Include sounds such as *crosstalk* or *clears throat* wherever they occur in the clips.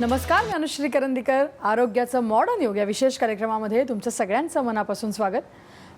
नमस्कार मी अनुश्री करंदीकर. आरोग्याचं मॉडर्न योग या विशेष कार्यक्रमामध्ये तुमचं सगळ्यांचं मनापासून स्वागत.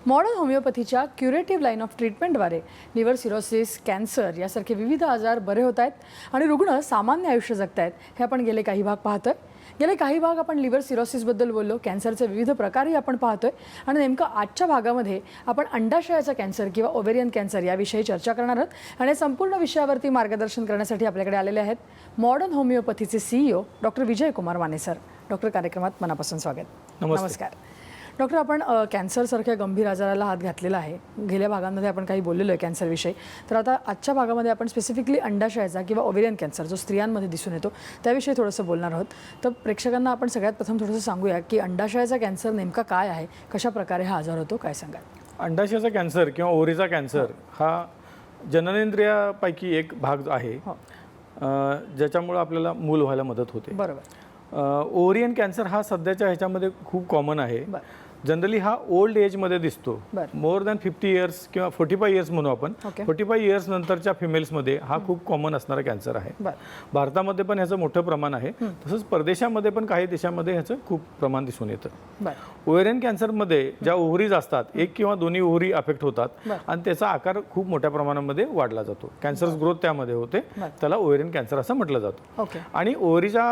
मॉडर्न होमिओपॅथीच्या क्युरेटिव्ह लाईन ऑफ ट्रीटमेंटद्वारे लिव्हर सिरोसिस कॅन्सर यासारखे विविध आजार बरे होत आहेत आणि रुग्ण सामान्य आयुष्य जगत आहेत हे आपण गेले काही भाग पाहतोय. गेले काही भाग आपण लिव्हर सिरोसिसबद्दल बोललो कॅन्सरचे विविध प्रकारही आपण पाहतोय. आणि नेमकं आजच्या भागामध्ये आपण अंडाशयाचा कॅन्सर किंवा ओव्हेरियन कॅन्सर याविषयी चर्चा करणार आहोत. आणि या संपूर्ण विषयावरती मार्गदर्शन करण्यासाठी आपल्याकडे आलेले आहेत modern होमिओपॅथीचे CEO doctor Vijay Kumar Mane sir. Doctor कार्यक्रमात मनापासून स्वागत. नमस्कार. डॉक्टर आपण कॅन्सरसारख्या गंभीर आजाराला हात घातलेला आहे. गेल्या भागांमध्ये आपण काही बोललेलो आहे कॅन्सरविषयी. तर आता आजच्या भागामध्ये आपण स्पेसिफिकली अंडाशयाचा किंवा ओव्हेरियन कॅन्सर जो स्त्रियांमध्ये दिसून येतो त्याविषयी थोडंसं बोलणार आहोत. तर प्रेक्षकांना आपण सगळ्यात प्रथम थोडंसं सांगूया की अंडाशयाचा कॅन्सर नेमका काय आहे कशा प्रकारे हा आजार होतो काय सांगाल? अंडाशयाचा कॅन्सर किंवा ओव्हरीचा कॅन्सर हा. जननेंद्रियापैकी एक भाग आहे हो. ज्याच्यामुळं आपल्याला मूल व्हायला मदत होते. बरोबर. ओव्हरियन कॅन्सर हा सध्याच्या ह्याच्यामध्ये खूप कॉमन आहे. जनरली हा ओल्ड एजमध्ये दिसतो. मोर दॅन फिफ्टी इयर्स किंवा फोर्टी फाय इयर्स म्हणू आपण. फोर्टी फाय इयर्स नंतरच्या फिमेल्समध्ये हा खूप कॉमन असणारा कॅन्सर आहे. भारतामध्ये पण ह्याचं मोठं प्रमाण आहे. तसंच परदेशामध्ये पण काही देशामध्ये ह्याचं खूप प्रमाण दिसून येतं. बरं. ओव्हेरियन कॅन्सरमध्ये ज्या ओव्हरीज असतात एक किंवा दोन्ही ओव्हरी अफेक्ट होतात. आणि त्याचा आकार खूप मोठ्या प्रमाणामध्ये वाढला जातो. कॅन्सर ग्रोथ त्यामध्ये होते. त्याला ओव्हेरियन कॅन्सर असं म्हटलं जातं. आणि ओव्हरीचा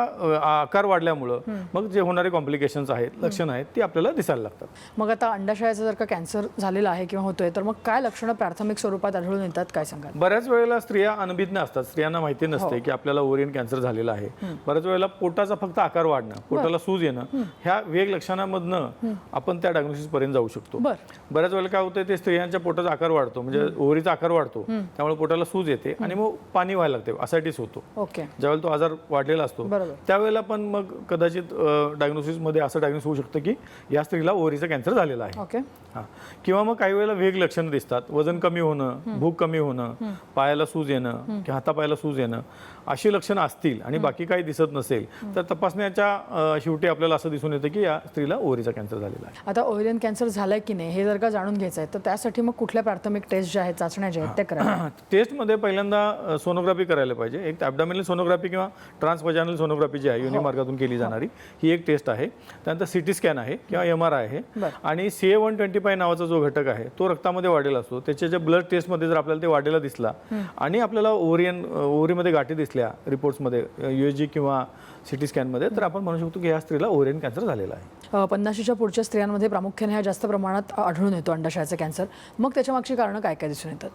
आकार वाढल्यामुळं मग जे होणारे कॉम्प्लिकेशन्स आहेत लक्षणं आहेत ती आपल्याला दिसायला लागतात. मग आता अंडाशयाचा जर का कॅन्सर झालेला आहे किंवा होतोय तर मग काय लक्षणं प्राथमिक स्वरूपात आढळून येतात? काय सांगाल? बऱ्याच वेळेला स्त्रिया अनभिज्ञ असतात. स्त्रियांना माहिती हो. नसते की आपल्याला ओव्हरियन कॅन्सर झालेला आहे. बऱ्याच वेळेला पोटाचा फक्त आकार वाढणं पोटाला सूज येणं ह्या वेग लक्षणामधनं आपण त्या डायग्नोसिस पर्यंत जाऊ शकतो. बऱ्याच वेळेला काय होतं ते स्त्रियांच्या पोटाचा आकार वाढतो. म्हणजे ओव्हरीचा आकार वाढतो. त्यामुळे पोटाला सूज येते आणि मग पाणी व्हायला लागते. असायटीस होतो. ओके. ज्यावेळेला तो आजार वाढलेला असतो. त्यावेळेला पण मग कदाचित डायग्नोसिसमध्ये असं डायग्नोसिस होऊ शकतं की या स्त्रीला ओव्हरीचा कॅन्सर झालेला आहे. ओके. हा. किंवा मग काही वेळेला वेग लक्षणं दिसतात. वजन कमी होणं भूक कमी होणं पायाला सूज येणं किंवा हातापायाला सूज येणं अशी लक्षणं असतील आणि बाकी काही दिसत नसेल तर तपासण्याच्या शेवटी आपल्याला असं दिसून येतं की या स्त्रीला ओव्हरीचा कॅन्सर झालेला आहे. आता ओव्हेरियन कॅन्सर झालाय की नाही हे जर का जाणून घ्यायचं आहे तर त्यासाठी मग कुठल्या प्राथमिक टेस्ट ज्या आहेत चाचण्या ज्या आहेत त्या करायला *clears throat* टेस्टमध्ये पहिल्यांदा सोनोग्राफी करायला पाहिजे. एक ॲबडॉमिनल सोनोग्राफी किंवा ट्रान्सवजानल सोनोग्राफी जी आहे योनी मार्गातून केली जाणारी ही. एक टेस्ट आहे. त्यानंतर सी टी स्कॅन आहे किंवा एम आर आय आहे. बरं. आणि C A one twenty five नावाचा जो घटक आहे तो रक्तामध्ये वाढलेला असतो. त्याच्या ज्या ब्लड टेस्टमध्ये जर आपल्याला ते वाढलेला दिसला आणि आपल्याला ओव्हरियन ओव्हरीमध्ये गाठी दिसल्या रिपोर्ट्समध्ये यू जी किंवा सी टी स्कॅनमध्ये तर आपण म्हणू शकतो की या स्त्रीला ओव्हरियन कॅन्सर झालेला आहे. पन्नाशीच्या पुढच्या स्त्रियांमध्ये प्रामुख्याने हा जास्त प्रमाणात आढळून येतो अंडाशयाचा कॅन्सर मग त्याच्या मागची कारणं काय काय दिसून येतात?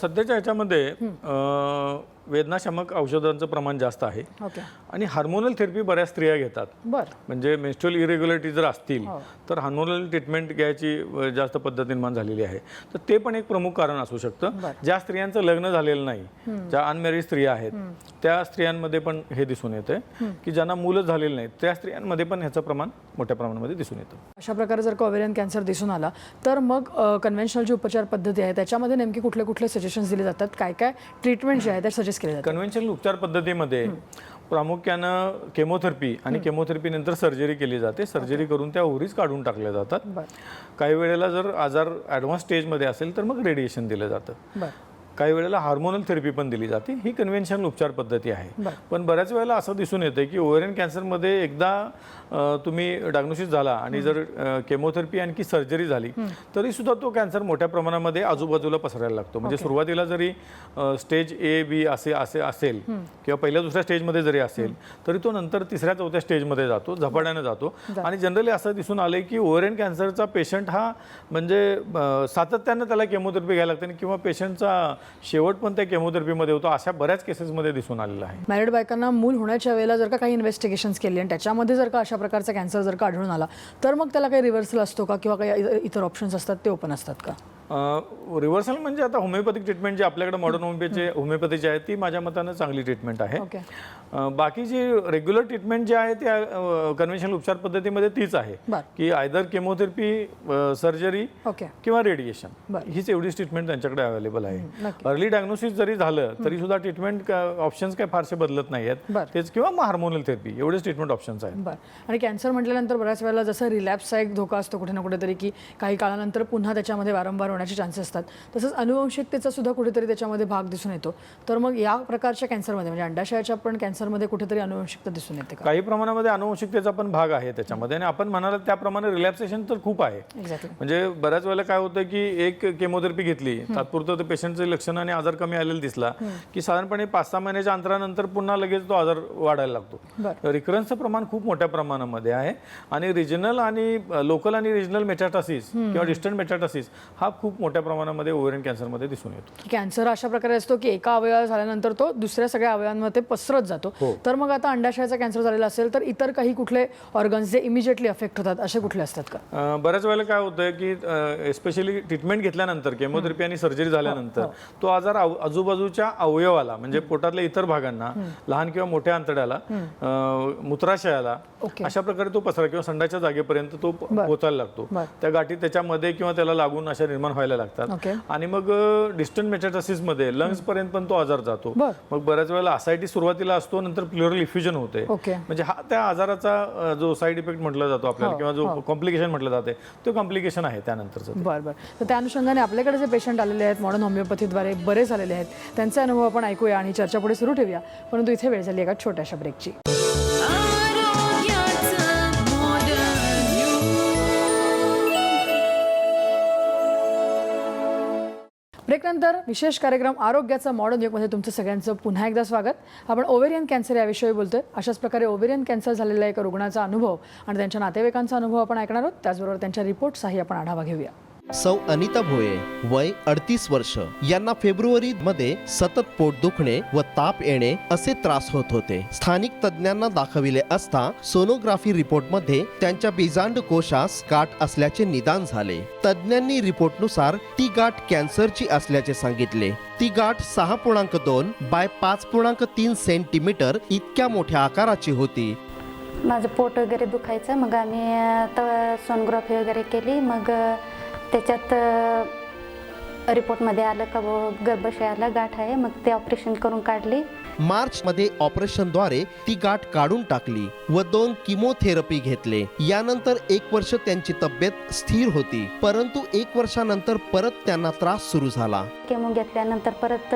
सध्याच्या ह्याच्यामध्ये वेदनाशामक औषधांचं प्रमाण जास्त आहे. आणि हार्मोनल थेरपी बऱ्याच स्त्रिया घेतात. बर. म्हणजे मेन्स्ट्रुअल इरेग्युलरिटी जर असतील हो. तर हार्मोनल ट्रीटमेंट घ्यायची जास्त पद्धत निर्माण झालेली आहे. तर ते पण एक प्रमुख कारण असू शकतं. ज्या स्त्रियांचं लग्न झालेलं नाही ज्या अनमॅरिड स्त्रिया आहेत त्या स्त्रियांमध्ये पण हे दिसून येतं की ज्यांना मुलंच झालेलं नाही त्या स्त्रियांमध्ये पण ह्याचं प्रमाण मोठ्या प्रमाणामध्ये दिसून येतं. अशा प्रकारे जर का ओव्हेरियन कॅन्सर दिसून आला तर मग कन्व्हेन्शनल जी उपचार पद्धती आहे त्याच्यामध्ये नेमके कुठले कुठले सजेशन्स दिले जातात? काय काय ट्रीटमेंट जे आहे ते सजेस्ट केले जातात? कन्व्हेन्शनल उपचार पद्धतीमध्ये प्रामुख्यानं केमोथेरपी आणि केमोथेरपी नंतर सर्जरी केली जाते. सर्जरी करून त्या ओव्हरीज काढून टाकल्या जातात. काही वेळेला जर आजार ॲडव्हान्स स्टेजमध्ये असेल तर मग रेडिएशन दिलं जातं. काही वेळेला हार्मोनल थेरपी पण दिली जाते. ही कन्व्हेन्शनल उपचार पद्धती आहे. पण बऱ्याच वेळेला असं दिसून येतं की ओव्हरियन कॅन्सरमध्ये एकदा तुम्ही डायग्नोसिस झाला आणि जर केमोथेरपी आणखी सर्जरी झाली तरी सुद्धा तो कॅन्सर मोठ्या प्रमाणामध्ये आजूबाजूला पसरायला लागतो. म्हणजे सुरुवातीला जरी स्टेज ए बी असे असे असेल किंवा पहिल्या दुसऱ्या स्टेजमध्ये जरी असेल तरी तो नंतर तिसऱ्या चौथ्या स्टेजमध्ये जातो झपाट्यानं जातो. आणि जनरली असं दिसून आलंय की ओव्हरियन कॅन्सरचा पेशंट हा म्हणजे सातत्यानं त्याला केमोथेरपी घ्यायला लागते आणि किंवा पेशंटचा शेवट पण त्या केमोथेरपीमध्ये होतो. अशा बऱ्याच केसेसमध्ये दिसून आलेलं आहे. मॅरिड बायकांना मूल होण्याच्या वेळेला जर का काही इन्व्हेस्टिगेशन्स केली आणि त्याच्यामध्ये जर का अशा प्रकारचा कॅन्सर जर का आढळून आला तर मग त्याला काही रिव्हर्सल असतो का? किंवा काही इ- इतर ऑप्शन्स असतात ते ओपन असतात का? रिव्हर्सल म्हणजे आता होमिओपॅथिक ट्रीटमेंट जी आपल्याकडे मॉडर्न होमिओपॅथी होमिओपॅथीची आहे ती माझ्या मतानं चांगली ट्रीटमेंट आहे. बाकी जी रेग्युलर ट्रीटमेंट जी आहे त्या कन्व्हेन्शनल उपचार पद्धतीमध्ये तीच आहे. की आयदर केमोथेरपी सर्जरी ओके किंवा रेडिएशन. हीच एवढीच ट्रीटमेंट त्यांच्याकडे अवेलेबल आहे. अर्ली डायग्नोसिस जरी झालं तरी सुद्धा ट्रीटमेंट ऑप्शन्स काय फारसे बदलत नाही आहेत. तेच किंवा मग हार्मोनल थेरपी एवढेच ट्रीटमेंट ऑप्शन्स आहेत. आणि कॅन्सर म्हटल्यानंतर बऱ्याच वेळेला जसं रिलॅप्सचा एक धोका असतो कुठे ना कुठेतरी की काही काळानंतर पुन्हा त्याच्यामध्ये वारंवार होण्याचे चान्सेस असतात. तसंच अनुवंशिकतेचा सुद्धा कुठेतरी त्याच्यामध्ये भाग दिसून येतो. तर मग या प्रकारच्या कॅन्सरमध्ये म्हणजे अंडाशयाच्या पण कॅन्सरमध्ये कुठेतरी अनुवंशिकता दिसून येते काही प्रमाणामध्ये अनुवंशिकतेचा पण भाग आहे त्याच्यामध्ये. आणि आपण म्हणाल त्याप्रमाणे रिलॅक्सेशन तर खूप आहे. म्हणजे बऱ्याच वेळेला काय होतं की एक केमोथेरपी घेतली तात्पुरतं ते पेशंटचे लक्षण आणि आजार कमी आलेला दिसला की साधारणपणे पाच सहा महिन्याच्या अंतरानंतर पुन्हा लगेच तो आजार वाढायला लागतो. रिकरन्सचं प्रमाण खूप मोठ्या प्रमाणामध्ये आहे. आणि रिजनल आणि लोकल आणि रिजनल मेटाटासिस किंवा डिस्टंट मेटाटासिस हा खूप मोठ्या प्रमाणामध्ये ओव्हरियन कॅन्सरमध्ये दिसून येतो. कॅन्सर अशा प्रकारे असतो की एका अवयवा झाल्यानंतर तो दुसऱ्या सगळ्या अवयवांमध्ये पसरत जातो. तर मग आता अंडाशयाचा कॅन्सर झालेला असेल तर इतर काही कुठले ऑर्गन्स जे इमिजिएटली अफेक्ट होतात असे कुठले असतात का? बऱ्याच वेळेला काय होतं की स्पेशली ट्रीटमेंट घेतल्यानंतर केमोथेरपी आणि सर्जरी झाल्यानंतर तो आजार आजूबाजूच्या अवयवाला म्हणजे पोटातल्या इतर भागांना लहान किंवा मोठ्या अंतड्याला अं, मूत्राशयाला. अशा प्रकारे तो पसरा किंवा संडाच्या जागेपर्यंत तो पोचायला लागतो. त्या गाठी त्याच्यामध्ये किंवा त्याला लागून अशा निर्माण व्हायला लागतात. आणि मग डिस्टंट मेटाटासिसमध्ये लंग्स पर्यंत पण तो आजार जातो. मग बऱ्याच वेळेला असायटी सुरुवातीला असतो नंतर प्युरल इफ्युजन होते. म्हणजे हा त्या आजाराचा जो साईड इफेक्ट म्हटला जातो आपल्याला किंवा जो कॉम्प्लिकेशन म्हटलं जाते तो कॉम्प्लिकेशन आहे त्यानंतरचं बरं बरं. तर त्या अनुषंगाने आपल्याकडे जे पेशंट आलेले आहेत मॉडर्न होमिओपॅथीद्वारे बरे झालेले आहेत त्यांचे अनुभव आपण ऐकूया आणि चर्चा पुढे सुरू ठेवूया. परंतु इथे वेळ झाली एका छोट्याशा ब्रेकची ब्रेकनंतर विशेष कार्यक्रम आरोग्याचा मॉडर्न युगमध्ये तुमचं सगळ्यांचं पुन्हा एकदा स्वागत. आपण ओव्हेरियन कॅन्सर याविषयी बोलतोय. अशाच प्रकारे ओव्हेरियन कॅन्सर झालेल्या एका रुग्णाचा अनुभव आणि त्यांच्या नातेवाईकांचा अनुभव आपण ऐकणार आहोत. त्याचबरोबर त्यांच्या रिपोर्टचाही आपण आढावा घेऊया. सौ अनिता भोये वय अडतीस वर्ष. यांना फेब्रुवारी मध्ये सतत पोट दुखणे व ताप येणे असे त्रास होत होते. स्थानिक तज्ज्ञांना दाखविले असता सोनोग्राफी रिपोर्टमध्ये त्यांच्या बिजांड कोशास गाठ असल्याचे निदान झाले. तज्ज्ञांनी रिपोर्टनुसार ती गाठ कॅन्सरची असल्याचे सांगितले. ती गाठ सहा पूर्णांक दोन बाय पाच पूर्णांक तीन सेंटीमीटर इतक्या मोठ्या आकाराची होती. माझं पोट वगैरे दुखायचं मग आम्ही सोनोग्राफी वगैरे केली मग त्याच्यात रिपोर्टमध्ये आलं का वो गर्भाशयाला गाठ आहे मग ते ऑपरेशन करून काढली. मार्च मध्ये ऑपरेशनद्वारे ती गाठ काढून टाकली व दोन किमोथेरपी घेतले. यानंतर एक वर्ष त्यांची तब्येत स्थिर होती परंतु एक वर्षानंतर परत त्यांना त्रास सुरू झाला. केमो घेतल्यानंतर परत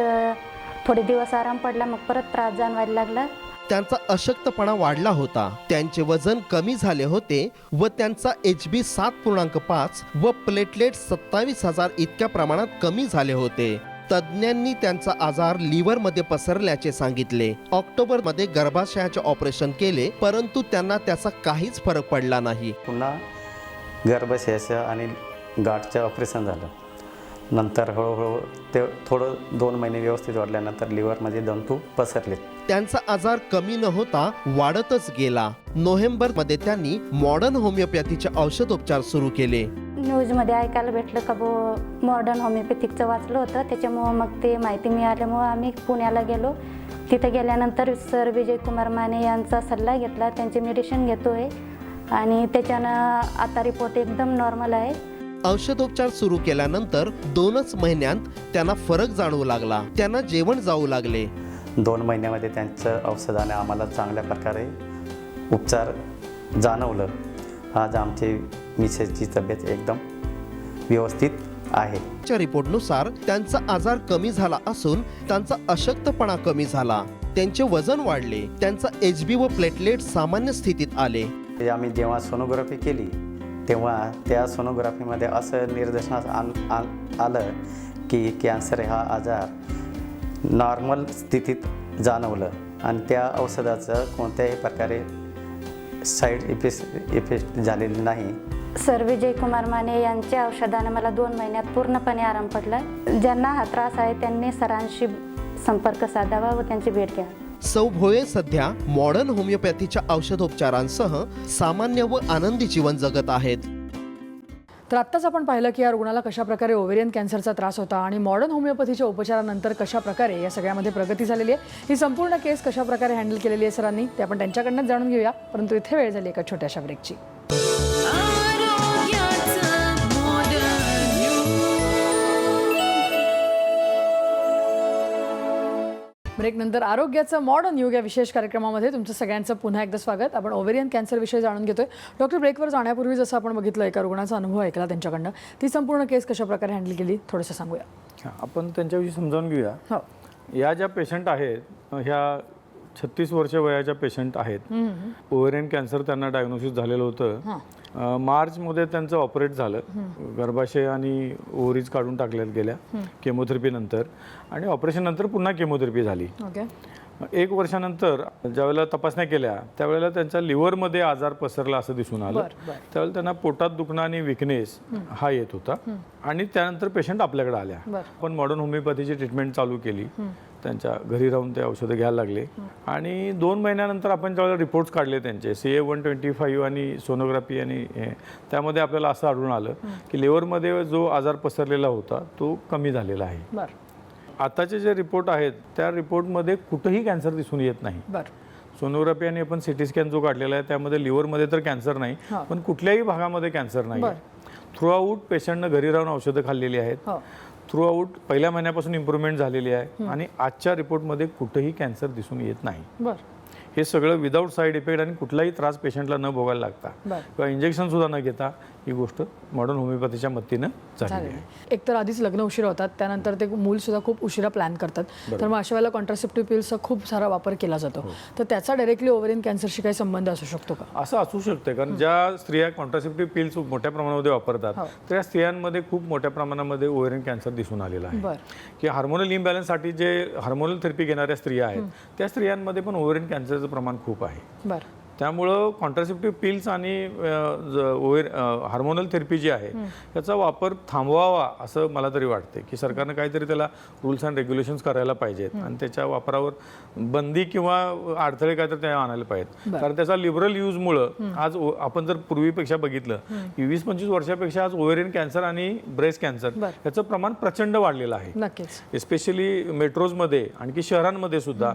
थोडे दिवस आराम पडला मग परत त्रास जाणवायला लागला. त्यांचा अशक्तपणा वाढला होता. त्यांचे वजन कमी झाले होते व त्यांचा एच बी सात पूर्णांक पाच व प्लेटलेट सत्तावीस हजार इतक्या प्रमाणात कमी झाले होते. तज्ज्ञांनी त्यांचा आजार लिव्हरमध्ये पसरल्याचे सांगितले. ऑक्टोबरमध्ये गर्भाशयाचे ऑपरेशन केले परंतु त्यांना त्याचा काहीच फरक पडला नाही. पुन्हा गर्भाशयाचं आणि गाठचं ऑपरेशन झालं. नंतर हळूहळू ते थोडं दोन महिने व्यवस्थित वाढल्यानंतर लिव्हरमध्ये दंतू पसरले त्यांचा आजार कमी न होता वाढतच गेला. नोव्हेंबरमध्ये त्यांनी मॉडर्न होमिओपॅथीचे औषधोपचार सुरू केले. न्यूजमध्ये ऐकायला भेटलं का वो मॉडर्न होमिओपॅथिकचं वाचलं होतं. त्याच्यामुळं मग ते माहिती मिळाल्यामुळं आम्ही पुण्याला गेलो. तिथं गेल्यानंतर सर विजय कुमार माने यांचा सल्ला घेतला. त्यांचे मेडिसिन घेतो आहे आणि त्याच्यानं आता रिपोर्ट एकदम नॉर्मल आहे. औषधोपचार सुरू केल्यानंतर दोनच महिन्यात त्यांना फरक जाणवू लागला. त्यांना जेवण जाऊ लागले. दोन महिन्यामध्ये त्यांचं औषधाने आम्हाला चांगल्या प्रकारे उपचार जाणवलं. आज आमची मिसेसची तब्येत एकदम व्यवस्थित आहे. च्या रिपोर्टनुसार त्यांचा आजार कमी झाला असून त्यांचा अशक्तपणा कमी झाला. त्यांचे वजन वाढले. त्यांचा एच बी व प्लेटलेट सामान्य स्थितीत आले. आम्ही जेव्हा सोनोग्राफी केली तेव्हा त्या सोनोग्राफीमध्ये असं निदर्शनास आण आलं की कॅन्सर हा आजार नॉर्मल स्थितीत जाणवलं. आणि त्या औषधाचं कोणत्याही प्रकारे साईड इफेक्ट इफेक्ट झालेली नाही. सर विजय कुमार माने यांच्या औषधाने मला दोन महिन्यात पूर्णपणे आराम पडला ज्यांना हा त्रास आहे त्यांनी सरांशी संपर्क साधावा व त्यांची भेट घ्या. सौ भोये सध्या मॉडर्न होमिओपॅथीच्या औषधोपचारांसह सामान्य व आनंदी जीवन जगत आहेत. तर आत्ताच आपण पाहिलं की या रुग्णाला कशा प्रकारे ओव्हेरियन कॅन्सरचा त्रास होता आणि मॉडर्न होमिओपॅथीच्या उपचारानंतर कशा प्रकारे या सगळ्यामध्ये प्रगती झालेली आहे ही संपूर्ण केस कशा प्रकारे हँडल केलेली आहे सरांनी ते आपण त्यांच्याकडनं जाणून घेऊया परंतु इथे वेळ झाली एका छोट्याशा ब्रेकची ब्रेकनंतर आरोग्याचं मॉडर्न युग या विशेष कार्यक्रमामध्ये तुमचं सगळ्यांचं पुन्हा एकदा स्वागत. आपण ओव्हेरियन कॅन्सर विषयी जाणून घेतोय. डॉक्टर ब्रेकवर जाण्यापूर्वी जसं आपण बघितलं एका रुग्णाचा अनुभव ऐकला त्यांच्याकडनं. ती संपूर्ण केस कशा प्रकारे हँडल केली थोडंसं सांगूया. हा, आपण त्यांच्याविषयी समजावून घेऊया. हो. या ज्या पेशंट आहेत ह्या छत्तीस वर्ष वयाच्या पेशंट आहेत. ओव्हरियन कॅन्सर त्यांना डायग्नोसिस झालेलं होतं. मार्चमध्ये त्यांचं ऑपरेट झालं. गर्भाशय आणि ओव्हरीज काढून टाकल्या गेल्या केमोथेरपी नंतर. आणि ऑपरेशन नंतर पुन्हा केमोथेरपी झाली. एक वर्षानंतर ज्यावेळेला तपासण्या केल्या त्यावेळेला त्यांच्या लिव्हरमध्ये आजार पसरला असं दिसून आलं. त्यावेळेला त्यांना पोटात दुखणं आणि विकनेस हा येत होता. आणि त्यानंतर पेशंट आपल्याकडे आल्या. आपण मॉडर्न होमिओपॅथीची ट्रीटमेंट चालू केली. त्यांच्या घरी राहून ते औषधं घ्यायला लागले. आणि दोन महिन्यानंतर आपण ज्यावेळेला रिपोर्ट्स काढले त्यांचे C A one twenty five आणि सोनोग्राफी आणि हे त्यामध्ये आपल्याला असं आढळून आलं की लिव्हरमध्ये जो आजार पसरलेला होता तो कमी झालेला आहे. आताचे जे रिपोर्ट आहेत त्या रिपोर्टमध्ये कुठंही कॅन्सर दिसून येत नाही. बरं. सोनोग्राफी आणि आपण सिटी स्कॅन जो काढलेला आहे त्यामध्ये लिव्हरमध्ये तर कॅन्सर नाही हा. पण कुठल्याही भागामध्ये कॅन्सर नाही बरं. थ्रू आऊट पेशंटनं घरी राहून औषधं खाल्लेली आहेत. थ्रू आऊट पहिल्या महिन्यापासून इम्प्रूव्हमेंट झालेली आहे आणि आजच्या रिपोर्टमध्ये कुठंही कॅन्सर दिसून येत नाही. बरं. हे सगळं विदाऊट साईड इफेक्ट आणि कुठलाही त्रास पेशंटला न भोगायला लागता. किंवा इंजेक्शन सुद्धा न घेता ही गोष्ट मॉडर्न होमिओपॅथीच्या मदतीनं झालेली आहे. एक तर आधीच लग्न उशिरा होतात त्यानंतर ते मूल सुद्धा खूप उशिरा प्लॅन करतात. तर मग अशा वेळेला कॉन्ट्रासेप्टिव्ह पिल्सचा खूप सारा वापर केला जातो. तर त्याचा डायरेक्टली ओव्हरियन कॅन्सरशी काही संबंध असू शकतो का? असं असू शकतं कारण ज्या स्त्रिया कॉन्ट्रासेप्टिव्ह पिल्स मोठ्या प्रमाणामध्ये वापरतात हो. त्या स्त्रियांमध्ये खूप मोठ्या प्रमाणामध्ये ओव्हरियन कॅन्सर दिसून आलेला आहे. की हार्मोनल इम्बॅलन्ससाठी जे हार्मोनल थेरपी घेणाऱ्या स्त्रिया आहेत त्या स्त्रियांमध्ये पण ओव्हरियन कॅन्सरचं प्रमाण खूप आहे. बरं. त्यामुळं कॉन्ट्रासेप्टिव्ह पिल्स आणि ओव्हर हार्मोनल थेरपी जी आहे त्याचा वापर थांबवावा असं मला तरी वाटते की सरकारनं काहीतरी त्याला रूल्स अँड रेग्युलेशन्स करायला पाहिजेत आणि त्याच्या वापरावर बंदी किंवा अडथळे काहीतरी त्या आणायला पाहिजेत. कारण त्याचा लिबरल यूजमुळं आज आपण जर पूर्वीपेक्षा बघितलं की वीस पंचवीस वर्षापेक्षा आज ओव्हरियन कॅन्सर आणि ब्रेस्ट कॅन्सर. याचं प्रमाण प्रचंड वाढलेलं आहे. एस्पेशली मेट्रोजमध्ये आणखी शहरांमध्ये सुद्धा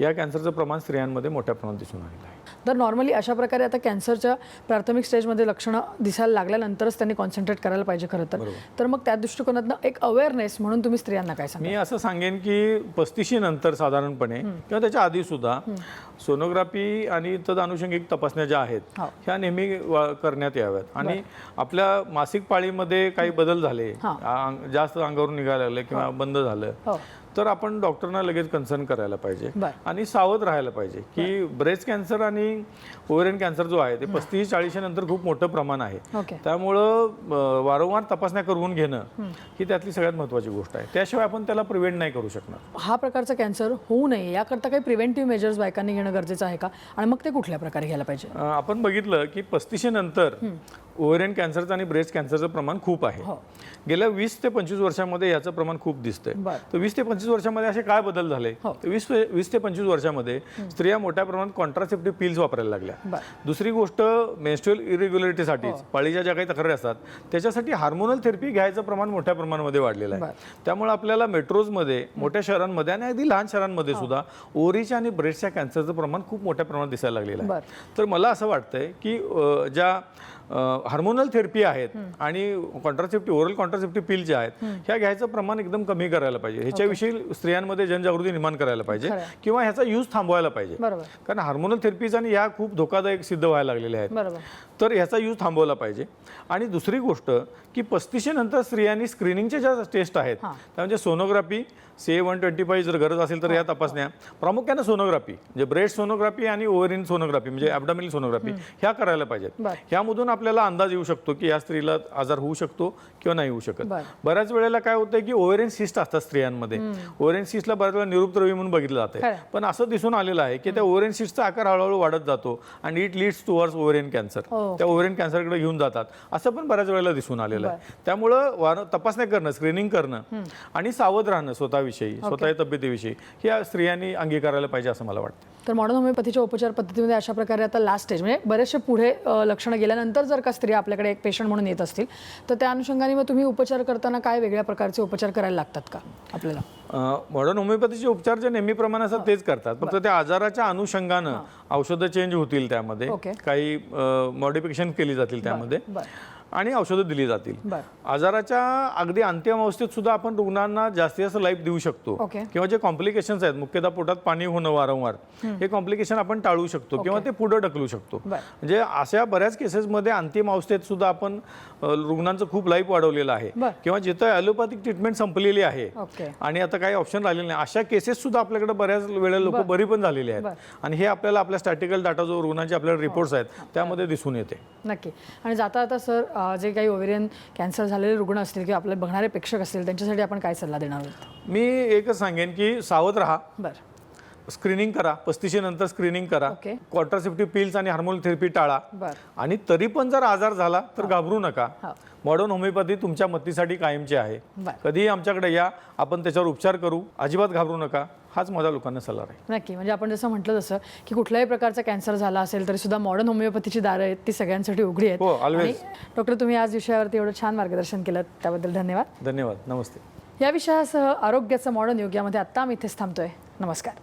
या कॅन्सरचं प्रमाण स्त्रियांमध्ये मोठ्या प्रमाणात दिसून आलेलं आहे. तर नॉर्मली अशा प्रकारे आता कॅन्सरच्या प्राथमिक स्टेजमध्ये लक्षणं दिसायला लागल्यानंतरच त्यांनी कॉन्सन्ट्रेट करायला पाहिजे खरं तर. तर मग त्या दृष्टिकोनातनं एक अवेअरनेस म्हणून तुम्ही स्त्रियांना काय सांगा मी असं सांगेन की पस्तीशी नंतर साधारणपणे किंवा त्याच्या आधी सुद्धा सोनोग्राफी आणि तद अनुषंगिक तपासण्या ज्या आहेत हो. ह्या नेहमी करण्यात याव्यात. आणि आपल्या मासिक पाळीमध्ये काही बदल झाले जास्त अंगावरून निघायला लागले किंवा बंद झालं हो. तर आपण डॉक्टरना लगेच कन्सर्न करायला पाहिजे. आणि सावध राहायला पाहिजे की ब्रेस्ट कॅन्सर आणि ओव्हरियन कॅन्सर जो आहे ते पस्तीस चाळीस नंतर खूप मोठं प्रमाण आहे. त्यामुळं वारंवार तपासण्या करून घेणं ही त्यातली सगळ्यात महत्त्वाची गोष्ट आहे. त्याशिवाय आपण त्याला प्रिव्हेंट नाही करू शकणार. हा प्रकारचा कॅन्सर होऊ नये याकरता काही प्रिव्हेंटिव्ह मेजर्स बायकांनी घेणं गरजेचं आहे का? आणि मग ते कुठल्या प्रकारे घ्यायला पाहिजे? आपण बघितलं की पस्तीशी नंतर ओव्हरियन कॅन्सरचं आणि ब्रेस्ट कॅन्सरचं प्रमाण खूप आहे. हो. गेल्या वीस ते पंचवीस वर्षामध्ये याचं प्रमाण खूप दिसतंय. तर वीस ते पंचवीस वर्षामध्ये असे काय बदल झाले? हो. तर वीस वीस ते पंचवीस वर्षामध्ये स्त्रिया मोठ्या प्रमाणात कॉन्ट्रासेप्टिव्ह पिल्स वापरायला लागल्या. दुसरी गोष्ट मेन्स्ट्रुअल इरेग्युलरिटीसाठीच पाळीच्या ज्या काही तक्रारी असतात त्याच्यासाठी हार्मोनल थेरपी घ्यायचं प्रमाण मोठ्या प्रमाणामध्ये वाढलेलं आहे. त्यामुळे आपल्याला मेट्रोजमध्ये मोठ्या शहरांमध्ये आणि अगदी लहान शहरांमध्ये सुद्धा ओरीच्या आणि ब्रेस्टच्या कॅन्सरचं प्रमाण खूप मोठ्या प्रमाणात दिसायला लागलेलं आहे. तर मला असं वाटतंय की ज्या हार्मोनल थेरपी आहेत आणि कॉन्ट्रासेप्टिव्ह ओरल कॉन्ट्रासेप्टिव्ह पिल ज्या आहेत ह्या घ्यायचं प्रमाण एकदम कमी करायला पाहिजे. ह्याच्याविषयी स्त्रियांमध्ये जनजागृती निर्माण करायला पाहिजे किंवा ह्याचा यूज थांबवायला पाहिजे. कारण हार्मोनल थेरपीज आणि ह्या खूप धोकादायक सिद्ध व्हायला लागलेल्या आहेत. तर ह्याचा यूज थांबवला पाहिजे. आणि दुसरी गोष्ट की पस्तीसशे नंतर स्त्रियांनी स्क्रीनिंगच्या ज्या टेस्ट आहेत त्या म्हणजे sonography C one twenty five जर गरज असेल तर या तपासण्या. प्रामुख्याने सोनोग्राफी म्हणजे ब्रेस्ट सोनोग्राफी आणि ओव्हरिन सोनोग्राफी म्हणजे ॲबडॉमिनल सोनोग्राफी ह्या करायला पाहिजेत. ह्यामधून आपल्याला अंदाज येऊ शकतो की या स्त्रीला आजार होऊ शकतो किंवा नाही होऊ शकत. बऱ्याच वेळेला काय होतं की ओव्हरिन सिस्ट असतात स्त्रियांमध्ये. ओव्हरिन सिस्टला बऱ्याच वेळा निरुपद्रवी म्हणून बघितलं जाते. पण असं दिसून आलेलं आहे की त्या ओव्हरिन सिस्टचा आकार हळूहळू वाढत जातो आणि it leads towards ovarian cancer. त्या ओव्हरिन कॅन्सरकडे घेऊन जातात. असं पण बऱ्याच वेळेला दिसून आलेलं आहे. त्यामुळं तपासण्या करणं स्क्रीनिंग करणं आणि सावध राहणं स्वतःविषयी स्वतःच्या तब्येतीविषयी हे या स्त्रियांनी अंगीकारायला पाहिजे असं मला वाटतं. तर मॉडर्न होमिओपॅथीच्या उपचार पद्धतीमध्ये अशा प्रकारे आता लास्ट स्टेज म्हणजे बरेचसे पुढे लक्षणं गेल्यानंतर जर का स्त्रिया आपल्याकडे एक पेशंट म्हणून येत असतील. तर त्या अनुषंगाने मग तुम्ही उपचार करताना काय वेगळ्या प्रकारचे उपचार करायला लागतात का आपल्याला? मॉडर्न होमिओपॅथीचे उपचार जे नेहमीप्रमाणे असतात तेच करतात. फक्त त्या आजाराच्या अनुषंगानं औषधं चेंज होतील त्यामध्ये. काही मॉडिफिकेशन केली जातील त्यामध्ये. आणि औषधं दिली जातील. आजाराच्या अगदी अंतिम अवस्थेत सुद्धा आपण रुग्णांना जास्तीत जास्त लाईफ देऊ शकतो. किंवा जे कॉम्प्लिकेशन्स आहेत मुख्यतः पोटात पाणी होणं वारंवार हे कॉम्प्लिकेशन आपण टाळू शकतो किंवा ते पुढे ढकलू शकतो. म्हणजे अशा बऱ्याच केसेसमध्ये अंतिम अवस्थेत सुद्धा आपण रुग्णांचं खूप लाईफ वाढवलेलं आहे. किंवा जिथं ॲलोपॅथिक ट्रीटमेंट संपलेली आहे आणि आता काही ऑप्शन राहिलेले नाही अशा केसेस सुद्धा आपल्याकडे बऱ्याच वेळेला लोक बरी. पण झालेली आहेत. आणि हे आपल्याला आपल्या स्टॅटिकल डाटा जो रुग्णांचे आपल्याला रिपोर्ट्स आहेत त्यामध्ये दिसून येते. नक्की. आणि जाता आता सर जे काही ओव्हेरियन कॅन्सर झालेले रुग्ण असतील किंवा आपले बघणारे प्रेक्षक असतील त्यांच्यासाठी आपण काय सल्ला देणार आहोत? मी एकच सांगेन की सावध राहा. बरं. स्क्रीनिंग करा. पस्तीशी नंतर स्क्रीनिंग करा. क्वार्टरसेप्टिव्ह पिल्स आणि हार्मोन थेरपी टाळा. आणि तरी पण जर आजार झाला तर घाबरू नका. मॉडर्न होमिओपॅथी तुमच्या मतीसाठी कायमची आहे. कधीही आमच्याकडे या. आपण त्याच्यावर उपचार करू. अजिबात घाबरू नका. हाच माझा लोकांना सल्ला राहील. नक्की. म्हणजे आपण जसं म्हटलं तसं की कुठल्याही प्रकारचा कॅन्सर झाला असेल तरी सुद्धा मॉडर्न होमिओपॅथीची दारं आहेत ती सगळ्यांसाठी उघडी आहेत. हो, always. आणि डॉक्टर तुम्ही आज विषयावरती एवढं छान मार्गदर्शन केलं त्याबद्दल धन्यवाद. धन्यवाद. नमस्ते. या विषयासह आरोग्याचं मॉडर्न युग यामध्ये आत्ता आम्ही इथेच थांबतोय. नमस्कार.